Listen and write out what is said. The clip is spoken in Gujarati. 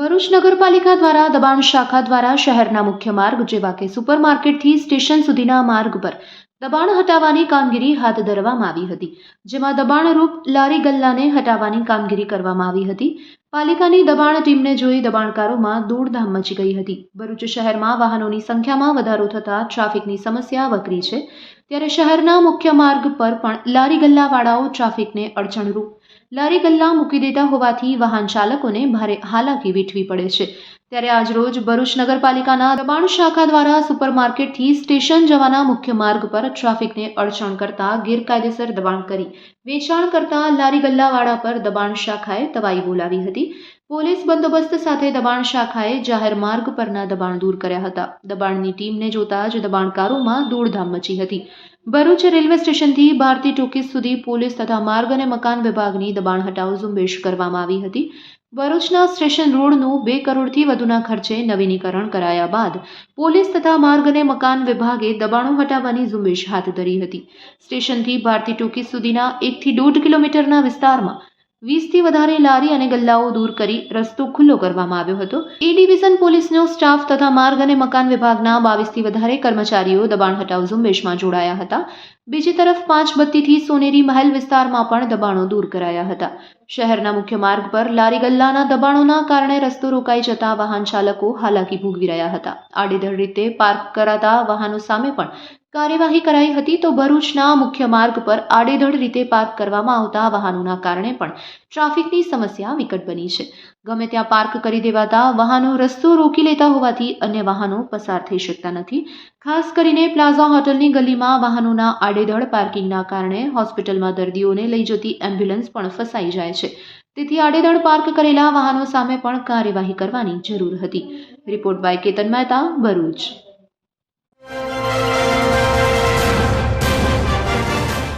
ભરૂચ નગરપાલિકા દ્વારા દબાણ શાખા દ્વારા શહેરના મુખ્ય માર્ગ જેવા કે સુપરમાર્કેટથી સ્ટેશન સુધીના માર્ગ પર દબાણ હટાવવાની કામગીરી હાથ ધરવામાં આવી હતી, જેમાં દબાણરૂપ લારી ગલ્લાને હટાવવાની કામગીરી કરવામાં આવી હતી. પાલિકાની દબાણ ટીમને જોઈ દબાણકારોમાં દોડધામ મચી ગઈ હતી. ભરૂચ શહેરમાં વાહનોની સંખ્યામાં વધારો થતાં ટ્રાફિકની સમસ્યા વકરી છે. ત્યારે શહેરના મુખ્ય માર્ગ પર પણ લારી ગલ્લાવાળાઓ ટ્રાફિકને અડચણરૂપ. લારી ગલ્લા મૂકી દેતા હોવાથી વાહન ચાલકોને ભારે હાલાકી વેઠવી પડે છે. ત્યારે આજરોજ ભરૂચ નગરપાલિકાના દબાણ શાખા દ્વારા સુપરમાર્કેટથી સ્ટેશન જવાના મુખ્ય માર્ગ પર ટ્રાફિકને અડચણ કરતા ગેરકાયદેસર દબાણ કરી વેચાણ કરતા લારી ગલ્લાવાળા પર દબાણ શાખાએ તવાઈ બોલાવી હતી. પોલીસ બંદોબસ્ત સાથે દબાણ શાખાએ જાહેર માર્ગ પરના દબાણ દૂર કર્યા હતા. દબાણની ટીમને જોતા જ દબાણકારોમાં દોડધામ મચી હતી. ભરૂચ રેલવે સ્ટેશનથી ભારતી ટોકીઝ સુધી પોલીસ તથા માર્ગ અને મકાન વિભાગની દબાણ હટાવ ઝુંબેશ કરવામાં આવી હતી. ભરૂચના સ્ટેશન રોડનું બે કરોડથી વધુના ખર્ચે નવીનીકરણ કરાયા બાદ પોલીસ તથા માર્ગ અને મકાન વિભાગે દબાણો હટાવવાની ઝુંબેશ હાથ ધરી હતી. સ્ટેશનથી ભારતી ટોકી સુધીના એકથી દોઢ કિલોમીટરના વિસ્તારમાં વીસથી વધારે લારી અને ગલ્લાઓ દૂર કરી રસ્તો ખુલ્લો કરવામાં આવ્યો હતો. એ ડિવિઝન પોલીસનો સ્ટાફ તથા માર્ગ અને મકાન વિભાગના બાવીસથી વધારે કર્મચારીઓ દબાણ હટાવ ઝુંબેશમાં જોડાયા હતા. બીજી તરફ પાંચ બત્તીથી સોનેરી મહેલ વિસ્તારમાં પણ દબાણો દૂર કરાયા હતા. શહેરના મુખ્ય માર્ગ પર લારી ગલ્લાના દબાણોના કારણે રસ્તો રોકાઈ જતા વાહન ચાલકો હાલાકી ભોગવી રહ્યા હતા. આડેધડ રીતે પાર્ક કરાતા વાહનો સામે પણ કાર્યવાહી કરાઈ હતી તો ભરૂચના મુખ્ય માર્ગ પર આડેધડ રીતે પાર્ક કરવામાં આવતા વાહનોના કારણે પણ ટ્રાફિકની સમસ્યા વિકટ બની છે. ગમે ત્યાં પાર્ક કરી દેવાતા વાહનો રસ્તો રોકી લેતા હોવાથી અન્ય વાહનો પસાર થઈ શકતા નથી. ખાસ કરીને પ્લાઝા હોટલની ગલીમાં વાહનોના આડેધડ પાર્કિંગના કારણે હોસ્પિટલમાં દર્દીઓને લઈ જતી એમ્બ્યુલન્સ પણ ફસાઈ જાય છે. તેથી આડેધડ પાર્ક કરેલા વાહનો સામે પણ કાર્યવાહી કરવાની જરૂર હતી. Report by Ketan Mehta, Bharuch.